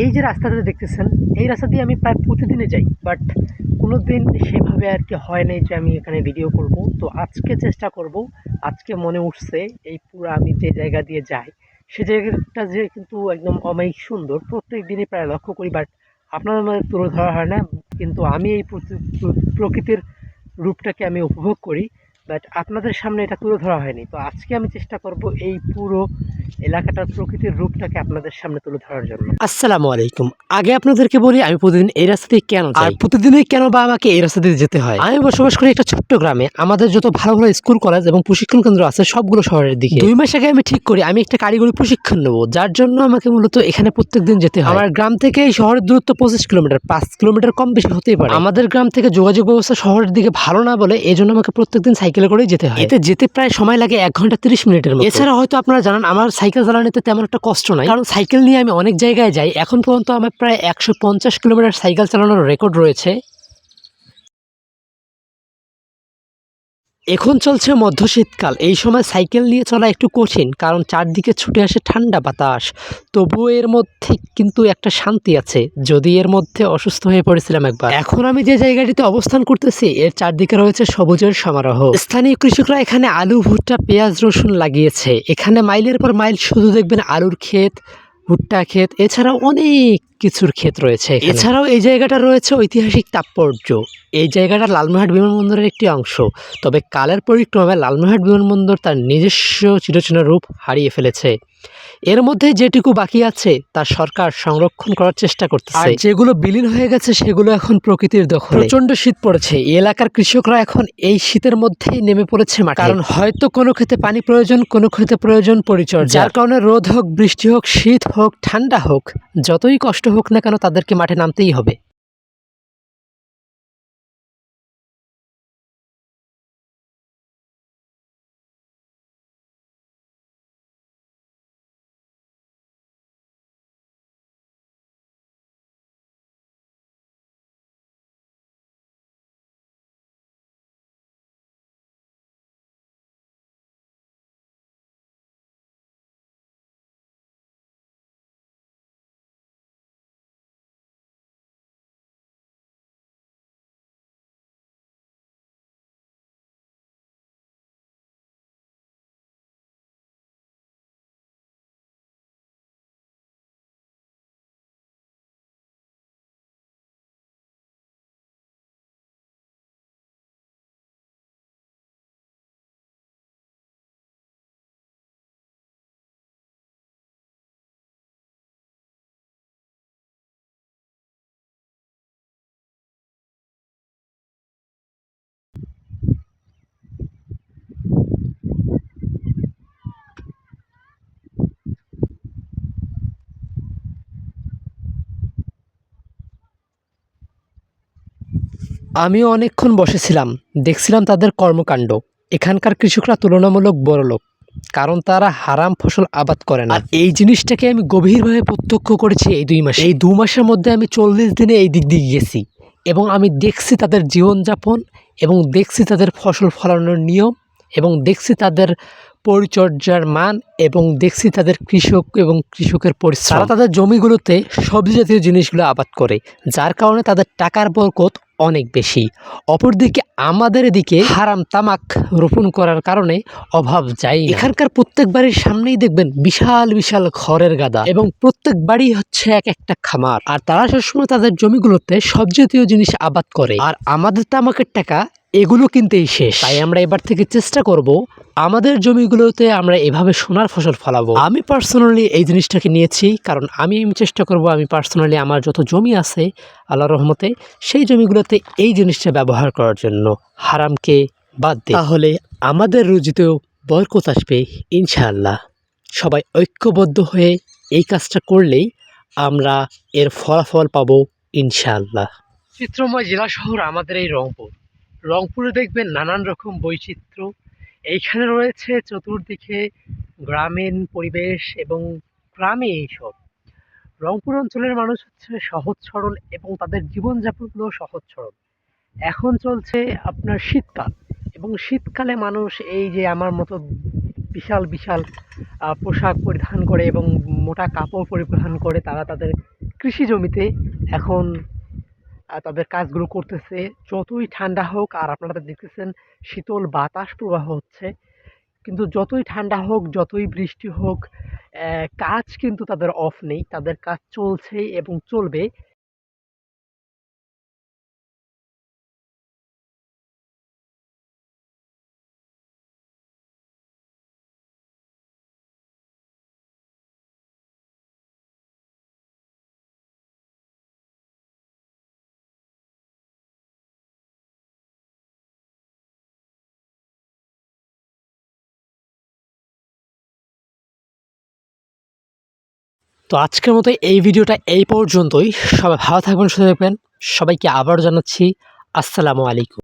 এই যে রাস্তাটা দেখতেছেন, এই রাস্তা দিয়ে আমি প্রায় প্রতিদিনে যাই বাট কোনো দিন সেভাবে আর কি হয় নাই যে আমি এখানে ভিডিও করব। তো আজকে চেষ্টা করব, আজকে মনে উঠছে এই পুরো আমি যে জায়গা দিয়ে যাই, সে জায়গাটা যে কিন্তু একদম অমায়িক সুন্দর, প্রত্যেক দিনই প্রায় লক্ষ্য করি বাট আপনাদের মধ্যে তুলে ধরা হয় না, কিন্তু আমি এই প্রকৃতির রূপটাকে আমি উপভোগ করি বাট আপনাদের সামনে এটা তুলে ধরা হয়নি। তো আজকে আমি চেষ্টা করব এই পুরো এলাকাটার প্রকৃতির রূপটাকে আপনাদের সামনে তুলে ধরার জন্য। আসসালামু আলাইকুম। আগে আপনাদেরকে বলি আমি প্রতিদিন এই রাস্তা দিয়ে কেন আর প্রতিদিনই কেন বা আমাকে এই রাস্তা দিয়ে যেতে হয়? আমি বসবাস করি একটা ছোট্ট গ্রামে। আমাদের যত ভালো ভালো স্কুল কলেজ এবং প্রশিক্ষণ কেন্দ্র আছে সবগুলো শহরের দিকে। দুই মাস আগে আমি ঠিক করি আমি একটা কারিগরি প্রশিক্ষণ নেব যার জন্য আমাকে মূলত এখানে প্রত্যেকদিন যেতে হয়। আমার গ্রাম থেকে এই শহরের দূরত্ব পঁচিশ কিলোমিটার পাঁচ কিলোমিটার কম বেশি হতেই পারে। আমাদের গ্রাম থেকে যোগাযোগ ব্যবস্থা শহরের দিকে ভালো না বলে এই জন্য আমাকে প্রত্যেকদিন সাইকেলে করেই যেতে হয়। এতে যেতে প্রায় সময় লাগে এক ঘণ্টা তিরিশ মিনিটের মতো। এছাড়া হয়তো আপনারা জানান আমার সাইকেল চালানোতে তেমন একটা কষ্ট নয় কারণ সাইকেল নিয়ে আমি অনেক জায়গায় যাই। এখন পর্যন্ত আমার প্রায় একশো পঞ্চাশ কিলোমিটার সাইকেল চালানোর রেকর্ড রয়েছে। এখন চলছে মধ্য শীতকাল। এই সময় সাইকেল নিয়ে চলা একটু কঠিন, কারণ চারদিকে ছুটে আসে ঠান্ডা বাতাস। তবুও এর মধ্যে কিন্তু একটা শান্তি আছে, যদি এর মধ্যে অসুস্থ হয়ে পড়েছিলাম একবার। এখন আমি যে জায়গাটিতে অবস্থান করতেছি, এর চারদিকে রয়েছে সবুজের সমারোহ। স্থানীয় কৃষকরা এখানে আলু, ভুট্টা, পেঁয়াজ, রসুন লাগিয়েছে। এখানে মাইলের পর মাইল শুধু দেখবেন আলুর ক্ষেত, ভুট্টা ক্ষেত, এছাড়াও অনেক কিছুর ক্ষেত রয়েছে এছাড়াও এই জায়গাটা রয়েছে ঐতিহাসিক তাৎপর্য। এই জায়গাটা লালমোহাট বিমানবন্দরের একটি অংশ। তবে কালের পরিক্রমায় লালমোহাট বিমানবন্দর তার নিজস্ব চিরচেনা রূপ হারিয়ে ফেলেছে। এর মধ্যে যেটুকু বাকি আছে তা সরকার সংরক্ষণ করার চেষ্টা করতেছে। আর যেগুলো বিলীন হয়ে গেছে সেগুলো এখন প্রকৃতির দখলে। প্রচণ্ড শীত পড়েছে। এই এলাকার কৃষকরা এখন এই শীতের মধ্যেই নেমে পড়েছে মাঠে। কারণ হয়তো কোনো ক্ষেতে পানি প্রয়োজন কোনো ক্ষেতে প্রয়োজন পরিচর্যা। যার কারণে রোদ হোক বৃষ্টি হোক শীত হোক ঠান্ডা হোক যতই কষ্ট হোক না কেন তাদেরকে মাঠে নামতেই হবে। আমিও অনেকক্ষণ বসেছিলাম দেখছিলাম তাদের কর্মকাণ্ড। এখানকার কৃষকরা তুলনামূলক বড়লোক কারণ তারা হারাম ফসল আবাদ করে না। এই জিনিসটাকে আমি গভীরভাবে প্রত্যক্ষ করেছি এই দুই মাসে। এই দু মাসের মধ্যে আমি চল্লিশ দিনে এই দিক দিয়ে গেছি এবং আমি দেখছি তাদের জীবনযাপন এবং দেখছি তাদের ফসল ফলানোর নিয়ম এবং দেখছি তাদের পরিচর্যার মান এবং দেখছি তাদের কৃষক এবং কৃষকের পরিশ্রম। তারা তাদের জমিগুলোতে সবজি জাতীয় জিনিসগুলো আবাদ করে যার কারণে তাদের টাকার বরকত অনেক বেশি। অপরদিকে আমাদের এদিকে হারাম তামাক রোপণ করার কারণে অভাব যায় এখানকার প্রত্যেক বাড়ির সামনেই দেখবেন বিশাল বিশাল খড়ের গাদা এবং প্রত্যেক বাড়ি হচ্ছে এক একটা খামার। আর তারা সবসময় তাদের জমিগুলোতে সব জাতীয় জিনিস আবাদ করে। আর আমাদের তামাকের টাকা এগুলো কিনতেই শেষ। তাই আমরা এবার থেকে চেষ্টা করব আমাদের জমিগুলোতে আমরা এভাবে সোনার ফসল ফলাবো। আমি পার্সোনালি এই জিনিসটাকে নিয়েছি কারণ আমি চেষ্টা করব আমি পার্সোনালি আমার যত জমি আছে আল্লাহ রহমতে সেই জমিগুলোতে এই জিনিসটা ব্যবহার করার জন্য হারামকে বাদ দিই তাহলে আমাদের রুজিতেও বরকত আসবে ইনশাআল্লাহ। সবাই ঐক্যবদ্ধ হয়ে এই কাজটা করলেই আমরা এর ফলাফল পাবো ইনশাআল্লাহ। চিত্রময় জেলা শহর আমাদের এই রংপুর। রংপুরে দেখবেন নানান রকম বৈচিত্র্য। এইখানে রয়েছে চতুর্দিকে গ্রামীণ পরিবেশ এবং গ্রামে এইসব। রংপুর অঞ্চলের মানুষ হচ্ছে সহজ সরল এবং তাদের জীবনযাপনগুলো সহজ সরল। এখন চলছে আপনার শীতকাল এবং শীতকালে মানুষ এই যে আমার মতো বিশাল বিশাল পোশাক পরিধান করে এবং মোটা কাপড় পরিধান করে তারা তাদের কৃষি জমিতে এখন তাদের কাজগুলো করতেছে। যতই ঠান্ডা হোক, আর আপনারা দেখতেছেন শীতল বাতাস প্রবাহ হচ্ছে, কিন্তু যতই ঠান্ডা হোক, যতই বৃষ্টি হোক কাজ কিন্তু তাদের অফ নেই। তাদের কাজ চলছে এবং চলবে। তো আজকের মতো এই ভিডিওটা এই পর্যন্তই। সবাই ভালো থাকবেন শুনে দেখবেন সবাইকে আবারও জানাচ্ছি, আসসালামু আলাইকুম।